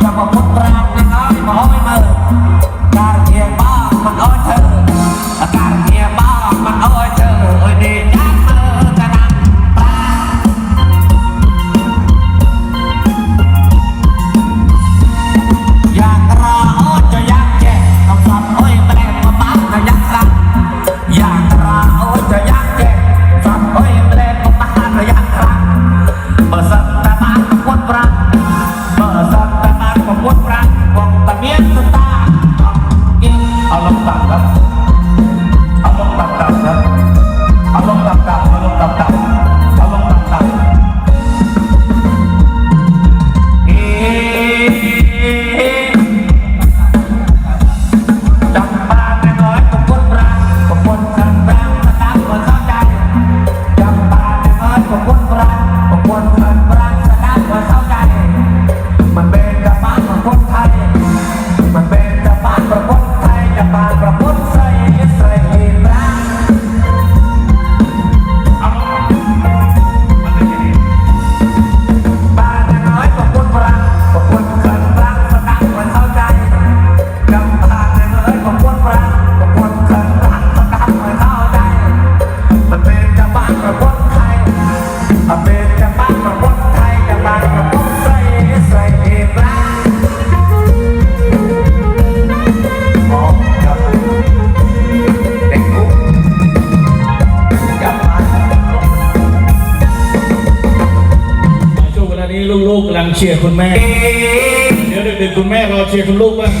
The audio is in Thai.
Come on. o acampamento ลูกๆกำลังเชียร์คุณแม่ เดี๋ยวดึกๆคุณแม่รอเชียร์คุณลูกบ้าง